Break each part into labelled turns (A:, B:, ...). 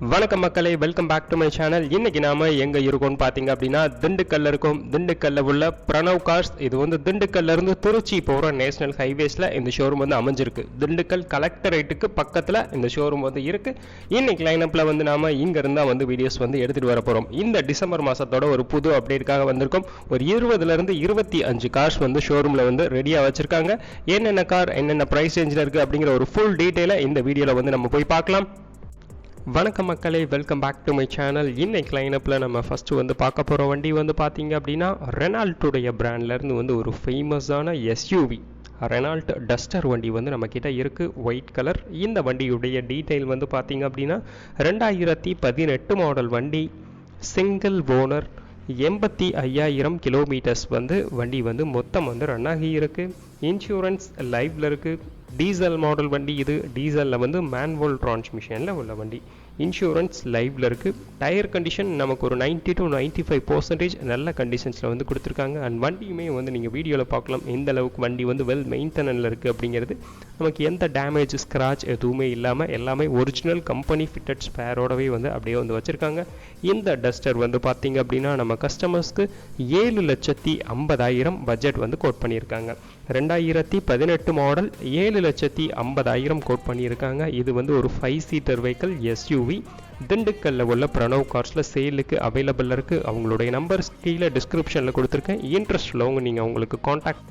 A: வணக்கம் மக்களை welcome back to my channel இன்னைக்கு நாம எங்க இருக்கோம்னு பாத்தீங்க அப்படின்னா திண்டுக்கல்ல இருக்கும். திண்டுக்கல்ல உள்ள பிரணவ் கார்ஸ். இது வந்து திண்டுக்கல்ல இருந்து திருச்சி போற நேஷனல் ஹைவேஸ்ல இந்த ஷோரூம் வந்து அமைஞ்சிருக்கு. திண்டுக்கல் கலெக்டரேட்டுக்கு பக்கத்துல இந்த ஷோரூம் வந்து இருக்கு. இன்னைக்கு லைனப்ல வந்து நாம இங்க இருந்தா வந்து வீடியோஸ் வந்து எடுத்துட்டு வர போறோம். இந்த டிசம்பர் மாசத்தோட ஒரு புது அப்டேட்காக வந்திருக்கோம். ஒரு இருபதுல இருந்து இருபத்தி அஞ்சு கார்ஸ் வந்து ஷோரூம்ல வந்து ரெடியா வச்சிருக்காங்க. என்னென்ன கார் என்னென்ன பிரைஸ் ரேஞ்சில் இருக்கு அப்படிங்கிற ஒரு ஃபுல் டீட்டெயிலை இந்த வீடியோல வந்து நம்ம போய் பார்க்கலாம். வணக்கம் மக்களே welcome back to my channel இன்னைக்கு லைனப்பில் நம்ம ஃபஸ்ட்டு வந்து பார்க்க போகிற வண்டி வந்து பார்த்தீங்க அப்படின்னா ரெனால்ட்டுடைய பிராண்ட்லேருந்து வந்து ஒரு ஃபேமஸான எஸ்யூவி ரெனால்ட் டஸ்டர் வண்டி வந்து நம்ம இருக்குது ஒயிட் கலர் இந்த வண்டியுடைய டீட்டெயில் வந்து பார்த்தீங்க அப்படின்னா ரெண்டாயிரத்தி பதினெட்டு மாடல் வண்டி சிங்கிள் ஓனர் எண்பத்தி ஐயாயிரம் கிலோமீட்டர்ஸ் வந்து வண்டி வந்து மொத்தம் வந்து ரன் ஆகி இருக்குது இன்சூரன்ஸ் லைவ்ல இருக்குது டீசல் மாடல் வண்டி இது. டீசலில் வந்து மேன்வல் டிரான்ஸ்மிஷனில் உள்ள வண்டி. இன்சூரன்ஸ் லைவில் இருக்குது டயர் கண்டிஷன் நமக்கு ஒரு 90 டு 95% ஃபைவ் பர்சன்டேஜ் நல்ல கண்டிஷன்ஸில் வந்து கொடுத்துருக்காங்க. அண்ட் வண்டியுமே வந்து நீங்கள் வீடியோவில் பார்க்கலாம். எந்த அளவுக்கு வண்டி வந்து வெல் மெயின்டெனனில் இருக்குது அப்படிங்கிறது. நமக்கு எந்த டேமேஜ் ஸ்க்ராச் எதுவுமே இல்லாமல் எல்லாமே ஒரிஜினல் கம்பெனி ஃபிட்டட் ஸ்பேரோடவே வந்து அப்படியே வந்து வச்சுருக்காங்க. இந்த டஸ்டர் வந்து பார்த்தீங்க அப்படின்னா நம்ம கஸ்டமர்ஸ்க்கு ஏழு லட்சத்தி ஐம்பதாயிரம் பட்ஜெட் வந்து கோட் பண்ணியிருக்காங்க. ரெண்டாயிரத்தி பதினெட்டு மாடல் ஏழு லட்சத்தி ஐம்பதாயிரம் கோட் பண்ணியிருக்காங்க. இது வந்து ஒரு ஃபைவ் சீட்டர் வெஹிக்கிள் எஸ்யூவி திண்டுக்கல்ல உள்ள பிரணவ் கார்ஸில் சேலுக்கு அவைலபிள் இருக்குது அவங்களுடைய நம்பர்ஸ் கீழே டிஸ்கிரிப்ஷனில் கொடுத்துருக்கேன். இன்ட்ரெஸ்ட் உள்ளவங்க நீங்கள் அவங்களுக்கு காண்டாக்ட்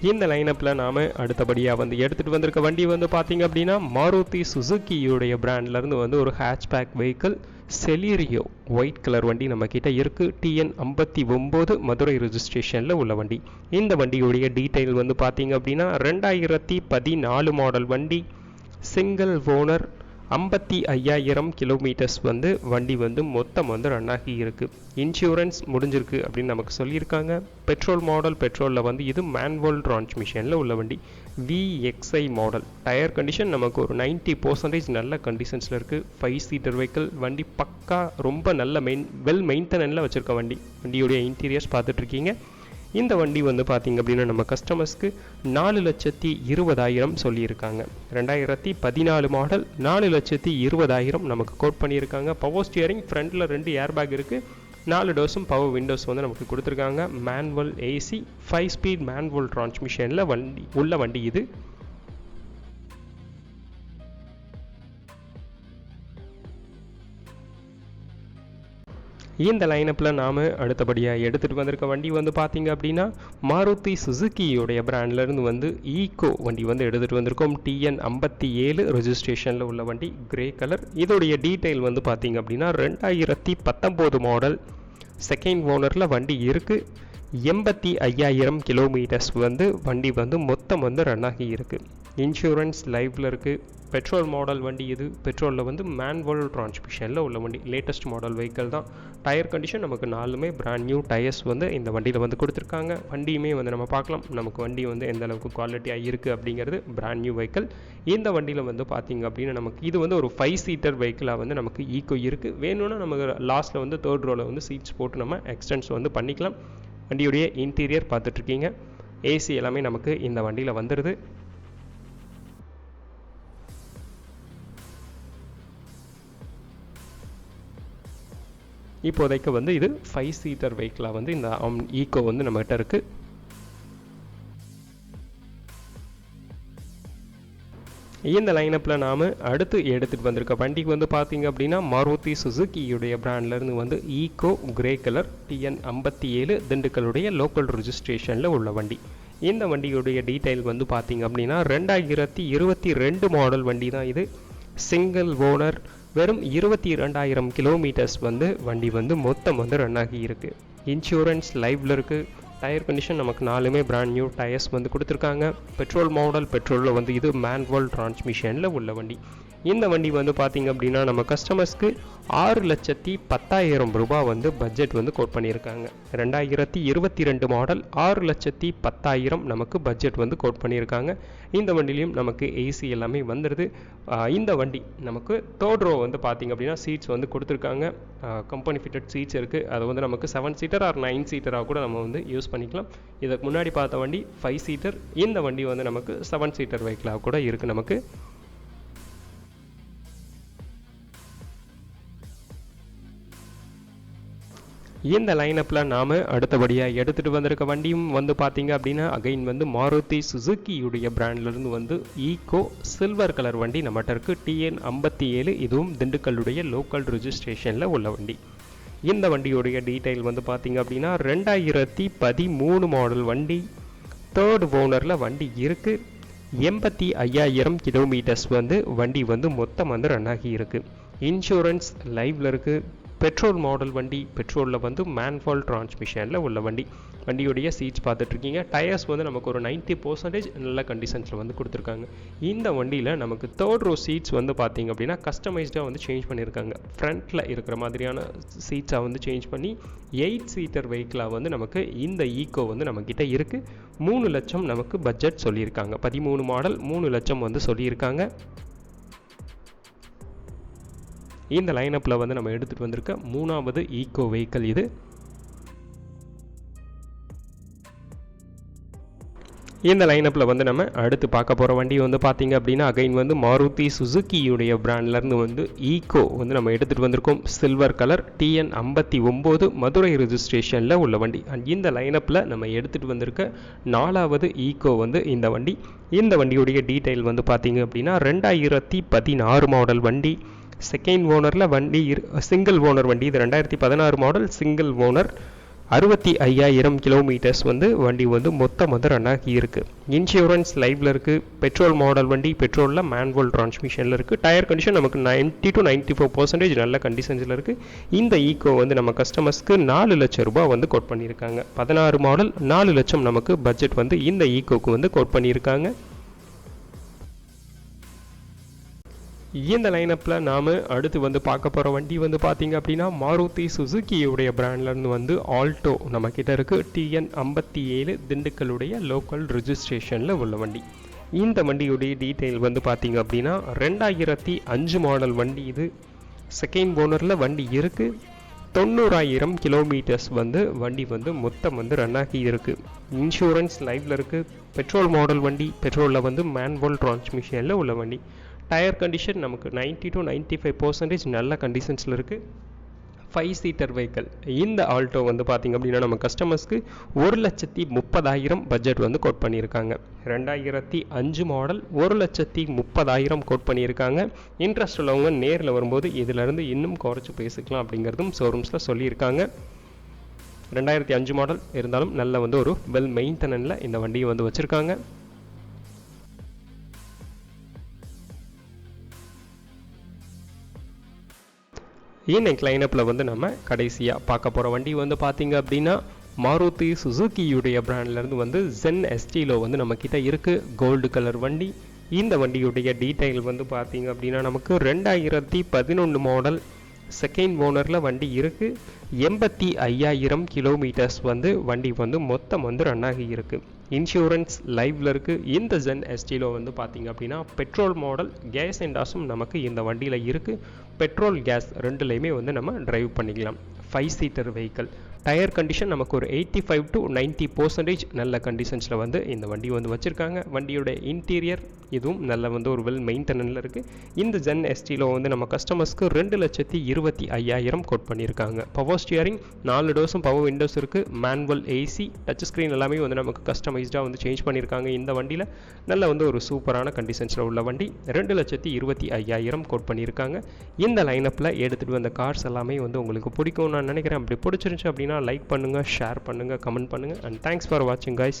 A: இந்த லைனப்பில் நாம் அடுத்தபடியாக வந்து எடுத்துகிட்டு வந்திருக்க வண்டி வந்து பார்த்தீங்க அப்படின்னா மாருதி சுசுக்கியுடைய பிராண்ட்லேருந்து வந்து ஒரு hatchback vehicle Celerio white colour வண்டி நம்ம இருக்குது டிஎன் ஐம்பத்தி ஒம்பது மதுரை ரெஜிஸ்ட்ரேஷனில் உள்ள வண்டி. இந்த வண்டியுடைய டீட்டெயில் வந்து பார்த்தீங்க அப்படின்னா ரெண்டாயிரத்தி பதினாலு மாடல் வண்டி. சிங்கிள் ஓனர் ஐம்பத்தி ஐயாயிரம் கிலோமீட்டர்ஸ் வந்து வண்டி வந்து மொத்தம் வந்து ரன் ஆகி இருக்குது இன்சூரன்ஸ் முடிஞ்சிருக்கு அப்படின்னு நமக்கு சொல்லியிருக்காங்க. பெட்ரோல் மாடல் பெட்ரோலில் வந்து இது மேன்வல் டிரான்ஸ்மிஷனில் உள்ள வண்டி. விஎக்ஸ்ஐ மாடல் டயர் கண்டிஷன் நமக்கு ஒரு 90% பர்சன்டேஜ் நல்ல கண்டிஷன்ஸில் இருக்குது ஃபைவ் சீட்டர் வெஹிக்கிள் வண்டி பக்கா ரொம்ப நல்ல மெயின் வெல் மெயின்டெனனில் வச்சுருக்க வண்டி. வண்டியுடைய இன்டீரியர்ஸ் பார்த்துட்ருக்கீங்க இந்த வண்டி வந்து பார்த்தீங்க அப்படின்னா நம்ம கஸ்டமர்ஸ்க்கு நாலு லட்சத்தி இருபதாயிரம் சொல்லியிருக்காங்க. ரெண்டாயிரத்தி பதினாலு மாடல் நாலு லட்சத்தி இருபதாயிரம் நமக்கு கோட் பண்ணியிருக்காங்க. பவர் ஸ்டியரிங் ஃப்ரண்ட்டில் ரெண்டு ஏர் பேக் இருக்குது நாலு டோஸும் பவர் விண்டோஸ் வந்து நமக்கு கொடுத்துருக்காங்க. Manual AC five speed manual டிரான்ஸ்மிஷனில் வண்டி உள்ள வண்டி இது. இந்த லைனப்பில் நாம் அடுத்தபடியாக எடுத்துகிட்டு வந்திருக்க வண்டி வந்து பார்த்தீங்க அப்படின்னா மாருதி சுசுக்கியோடைய பிராண்ட்லேருந்து வந்து ஈகோ வண்டி வந்து எடுத்துகிட்டு வந்திருக்கோம். டிஎன் ஐம்பத்தி ஏழு ரெஜிஸ்ட்ரேஷனில் உள்ள வண்டி கிரே கலர் இதோடைய டீட்டெயில் வந்து பார்த்தீங்க அப்படின்னா ரெண்டாயிரத்தி பத்தொம்போது மாடல் செகண்ட் ஓனரில் வண்டி இருக்குது எண்பத்தி ஐயாயிரம் கிலோமீட்டர்ஸ் வந்து வண்டி வந்து மொத்தம் வந்து ரன் ஆகி இருக்குது இன்சூரன்ஸ் லைஃப்பில் இருக்குது பெட்ரோல் மாடல் வண்டி இது. பெட்ரோலில் வந்து மேன்வல் டிரான்ஸ்மிஷனில் உள்ள வண்டி. லேட்டஸ்ட் மாடல் வெஹிக்கிள் தான். டயர் கண்டிஷன் நமக்கு நாலுமே பிராண்ட் நியூ டயர்ஸ் வந்து இந்த வண்டியில் வந்து கொடுத்துருக்காங்க. வண்டியுமே வந்து நம்ம பார்க்கலாம். நமக்கு வண்டி வந்து எந்த அளவுக்கு குவாலிட்டியாக இருக்குது அப்படிங்கிறது பிராண்ட் நியூ வெஹிக்கிள் இந்த வண்டியில் வந்து பார்த்தீங்க அப்படின்னா நமக்கு இது வந்து ஒரு ஃபைவ் சீட்டர் வெஹிக்கிளாக வந்து நமக்கு ஈக்கோ இருக்குது வேணும்னா நமக்கு லாஸ்ட்டில் வந்து தேர்ட் ரோவில் வந்து சீட்ஸ் போட்டு நம்ம எக்ஸ்டென்ஸ் வந்து பண்ணிக்கலாம். வண்டியுடைய இன்டீரியர் பார்த்துட்ருக்கீங்க. ஏசி எல்லாமே நமக்கு இந்த வண்டியில் வந்துடுது இப்போதைக்கு வந்து இது ஃபைவ் சீட்டர் வெஹிக்கிளாக வந்து இந்த um, ஈக்கோ வந்து நம்மகிட்ட இருக்குது இந்த லைனப்பில் நாம் அடுத்து எடுத்துகிட்டு வந்திருக்க வண்டிக்கு வந்து பார்த்தீங்க அப்படின்னா மாருதி சுசுக்கியுடைய பிராண்ட்லேருந்து வந்து ஈகோ கிரே கலர் டிஎன் ஐம்பத்தி ஏழு திண்டுக்கலுடைய லோக்கல் ரிஜிஸ்ட்ரேஷனில் உள்ள வண்டி. இந்த வண்டியுடைய டீட்டெயில் வந்து பார்த்தீங்க அப்படின்னா ரெண்டாயிரத்தி இருபத்தி ரெண்டு மாடல் வண்டி தான் இது. சிங்கிள் ஓனர் வெறும் இருபத்தி இரண்டாயிரம் கிலோமீட்டர்ஸ் வந்து வண்டி வந்து மொத்தம் வந்து ரன் ஆகி இருக்குது இன்சூரன்ஸ் லைவில் இருக்குது டயர் கண்டிஷன் நமக்கு நாலுமே பிராண்ட் நியூ டயர்ஸ் வந்து கொடுத்துருக்காங்க. பெட்ரோல் மாடல் பெட்ரோலில் வந்து இது மேன்வல் டிரான்ஸ்மிஷனில் உள்ள வண்டி. இந்த வண்டி வந்து பார்த்தீங்க அப்படின்னா நம்ம கஸ்டமர்ஸ்க்கு ஆறு லட்சத்தி பத்தாயிரம் ரூபாய் வந்து பட்ஜெட் வந்து கோட் பண்ணியிருக்காங்க. ரெண்டாயிரத்தி இருபத்தி ரெண்டு மாடல் ஆறு லட்சத்தி பத்தாயிரம் நமக்கு பட்ஜெட் வந்து கோட் பண்ணியிருக்காங்க. இந்த வண்டிலையும் நமக்கு ஏசி எல்லாமே வந்துடுது இந்த வண்டி நமக்கு தேர்ட் ரோ வந்து பார்த்தீங்க அப்படின்னா சீட்ஸ் வந்து கொடுத்துருக்காங்க. கம்பெனி ஃபிட்டட் சீட்ஸ் இருக்குது அது வந்து நமக்கு செவன் சீட்டர் ஆர் நைன் சீட்டராக கூட நம்ம வந்து யூஸ் பண்ணிக்கலாம். இதுக்கு முன்னாடி பார்த்த வண்டி ஃபைவ் சீட்டர் இந்த வண்டி வந்து நமக்கு செவன் சீட்டர் வெஹிக்கிளாக கூட இருக்குது நமக்கு. இந்த லைனப்பில் நாம் அடுத்தபடியாக எடுத்துகிட்டு வந்திருக்க வண்டியும் வந்து பார்த்தீங்க அப்படின்னா அகைன் வந்து மாருதி சுசுக்கியுடைய பிராண்ட்லேருந்து வந்து ஈகோ சில்வர் கலர் வண்டி நம்மகிட்ட இருக்குது டிஎன் ஐம்பத்தி ஏழு இதுவும் திண்டுக்கல்லுடைய லோக்கல் ரிஜிஸ்ட்ரேஷனில் உள்ள வண்டி. இந்த வண்டியோடைய டீட்டெயில் வந்து பார்த்தீங்க அப்படின்னா ரெண்டாயிரத்தி பதிமூணு மாடல் வண்டி தேர்ட் ஓனரில் வண்டி இருக்குது எண்பத்தி ஐயாயிரம் கிலோமீட்டர்ஸ் வந்து வண்டி வந்து மொத்தம் வந்து ரன் ஆகி இருக்குது இன்சூரன்ஸ் லைவில் இருக்குது பெட்ரோல் மாடல் வண்டி பெட்ரோலில் வந்து மேன்ஃபால் டிரான்ஸ்மிஷனில் உள்ள வண்டி. வண்டியுடைய சீட்ஸ் பார்த்துட்ருக்கீங்க. டயர்ஸ் வந்து நமக்கு ஒரு நைன்ட்டி பர்சன்டேஜ் நல்ல கண்டிஷன்ஸில் வந்து கொடுத்துருக்காங்க. இந்த வண்டியில் நமக்கு தேர்ட் ரோ சீட்ஸ் வந்து பார்த்தீங்க அப்படின்னா கஸ்டமைஸ்டாக வந்து சேஞ்ச் பண்ணியிருக்காங்க. ஃப்ரண்ட்டில் இருக்கிற மாதிரியான சீட்ஸாக வந்து சேஞ்ச் பண்ணி எயிட் சீட்டர் வெஹிக்கிளாக வந்து நமக்கு இந்த ஈக்கோ வந்து நம்மக்கிட்ட இருக்குது மூணு லட்சம் நமக்கு பட்ஜெட் சொல்லியிருக்காங்க. பதிமூணு மாடல் மூணு லட்சம் வந்து சொல்லியிருக்காங்க. இந்த லைனப்பில் வந்து நம்ம எடுத்துகிட்டு வந்திருக்க மூணாவது ஈக்கோ வெஹிக்கல் இது. இந்த லைனப்பில் வந்து நம்ம அடுத்து பார்க்க போகிற வண்டி வந்து பார்த்தீங்க அப்படின்னா அகைன் வந்து மாருதி சுசுக்கியுடைய பிராண்ட்லேருந்து வந்து ஈகோ வந்து நம்ம எடுத்துகிட்டு வந்திருக்கோம். சில்வர் கலர் டிஎன் ஐம்பத்தி ஒம்பது மதுரை ரிஜிஸ்ட்ரேஷனில் உள்ள வண்டி. அண்ட் இந்த லைனப்பில் நம்ம எடுத்துகிட்டு வந்திருக்க நாலாவது ஈகோ வந்து இந்த வண்டி. இந்த வண்டியுடைய டீட்டெயில் வந்து பார்த்தீங்க அப்படின்னா ரெண்டாயிரத்தி பதினாறு மாடல் வண்டி. செகண்ட் ஓனரில் வண்டி சிங்கிள் ஓனர் வண்டி. இது ரெண்டாயிரத்தி பதினாறு மாடல் சிங்கிள் ஓனர் அறுபத்தி ஐயாயிரம் கிலோமீட்டர்ஸ் வந்து வண்டி வந்து மொத்தம் வந்து ரன் ஆகி இருக்குது இன்சூரன்ஸ் லைவில் இருக்குது பெட்ரோல் மாடல் வண்டி பெட்ரோலில் மேன்வல் டிரான்ஸ்மிஷனில் இருக்குது டயர் கண்டிஷன் நமக்கு ninety to ninety four percentage நல்ல கண்டிஷன்ஸில் இருக்குது இந்த ஈக்கோ வந்து நம்ம கஸ்டமர்ஸ்க்கு நாலு லட்சம் ரூபாய் வந்து கோட் பண்ணியிருக்காங்க. பதினாறு மாடல் நாலு லட்சம் நமக்கு பட்ஜெட் வந்து இந்த ஈக்கோக்கு வந்து கோட் பண்ணியிருக்காங்க. இந்த லைனப்பில் நாம் அடுத்து வந்து பார்க்க போகிற வண்டி வந்து பார்த்தீங்க அப்படின்னா மாருதி சுசுக்கியுடைய பிராண்ட்லேருந்து வந்து ஆல்டோ நம்மக்கிட்ட இருக்குது டிஎன் ஐம்பத்தி ஏழு திண்டுக்கலுடைய லோக்கல் ரிஜிஸ்ட்ரேஷனில் உள்ள வண்டி. இந்த வண்டியுடைய டீட்டெயில் வந்து பார்த்தீங்க அப்படின்னா ரெண்டாயிரத்தி அஞ்சு மாடல் வண்டி இது. செகண்ட் ஓனரில் வண்டி இருக்குது தொண்ணூறாயிரம் கிலோமீட்டர்ஸ் வந்து வண்டி வந்து மொத்தம் வந்து ரன் ஆகி இருக்குது இன்சூரன்ஸ் லைவில் இருக்குது பெட்ரோல் மாடல் வண்டி. பெட்ரோலில் வந்து மேன்வோல் டிரான்ஸ்மிஷனில் உள்ள வண்டி. டயர் கண்டிஷன் நமக்கு ninety to ninety five percentage நல்ல கண்டிஷன்ஸில் இருக்குது ஃபைவ் சீட்டர் வெஹிக்கல் இந்த ஆல்டோ வந்து பார்த்திங்க அப்படின்னா நம்ம கஸ்டமர்ஸ்க்கு ஒரு லட்சத்தி முப்பதாயிரம் பட்ஜெட் வந்து கோட் பண்ணியிருக்காங்க. ரெண்டாயிரத்தி அஞ்சு மாடல் ஒரு லட்சத்தி முப்பதாயிரம் கோட் பண்ணியிருக்காங்க. இன்ட்ரெஸ்ட் உள்ளவங்க நேரில் வரும்போது இதிலேருந்து இன்னும் குறைச்சி பேசிக்கலாம் அப்படிங்கிறதும் ஷோரூம்ஸில் சொல்லியிருக்காங்க. ரெண்டாயிரத்தி அஞ்சு மாடல் இருந்தாலும் நல்ல வந்து ஒரு வெல் மெயின்டெனனில் இந்த வண்டியை வந்து வச்சுருக்காங்க. இன்னைக்கு லைனப்பில் வந்து நம்ம கடைசியாக பார்க்க போகிற வண்டி வந்து பார்த்தீங்க அப்படின்னா மாருதி சுசுக்கியுடைய பிராண்ட்லேருந்து வந்து ஜென் எஸ்டிலோ வந்து நம்மக்கிட்ட இருக்குது கோல்டு கலர் வண்டி. இந்த வண்டியுடைய டீட்டெயில் வந்து பார்த்தீங்க அப்படின்னா நமக்கு ரெண்டாயிரத்தி பதினொன்று மாடல் செகண்ட் ஓனரில் வண்டி இருக்குது எண்பத்தி ஐயாயிரம் கிலோமீட்டர்ஸ் வந்து வண்டி வந்து மொத்தம் வந்து ரன் ஆகி இருக்குது இன்சூரன்ஸ் லைவில் இருக்குது இந்த ஜென் எஸ்டிலோ வந்து பார்த்திங்க அப்படின்னா பெட்ரோல் மாடல் கேஸ் இண்டாஸும் நமக்கு இந்த வண்டியில் இருக்குது பெட்ரோல் கேஸ் ரெண்டுலேயுமே வந்து நம்ம டிரைவ் பண்ணிக்கலாம். Five seater vehicle tyre condition நமக்கு ஒரு eighty five to ninety percentage நல்ல கண்டிஷன்ஸில் வந்து இந்த வண்டி வந்து வச்சுருக்காங்க. வண்டியோட இன்டீரியர் இதுவும் நல்ல வந்து ஒரு வெல் மெயின்டெனனில் இருக்குது இந்த ஜென் எஸ்டியில் வந்து நம்ம கஸ்டமர்ஸ்க்கு ரெண்டு லட்சத்தி இருபத்தி ஐயாயிரம் கோட் பண்ணியிருக்காங்க பவர் ஸ்டியரிங் நாலு டோஸும் பவர் விண்டோஸ் இருக்குது மேனுவல் ஏசி டச் ஸ்க்ரீன் எல்லாமே வந்து நமக்கு கஸ்டமைஸ்டாக வந்து சேஞ்ச் பண்ணியிருக்காங்க இந்த வண்டியில். நல்ல வந்து ஒரு சூப்பரான கண்டிஷன்ஸில் உள்ள வண்டி. ரெண்டு லட்சத்தி இருபத்தி ஐயாயிரம் கோட் பண்ணியிருக்காங்க இந்த லைனப்பில் எடுத்துகிட்டு வந்த கார்ஸ் எல்லாமே வந்து உங்களுக்கு பிடிக்கும் நான் நினைக்கிறேன். அப்படி பிடிச்சிருந்துச்சு அப்படின்னா லைக் பண்ணுங்கள் ஷேர் பண்ணுங்கள் கமெண்ட் பண்ணுங்கள் அண்ட் தேங்க்ஸ் ஃபார் வாட்சிங் கைஸ்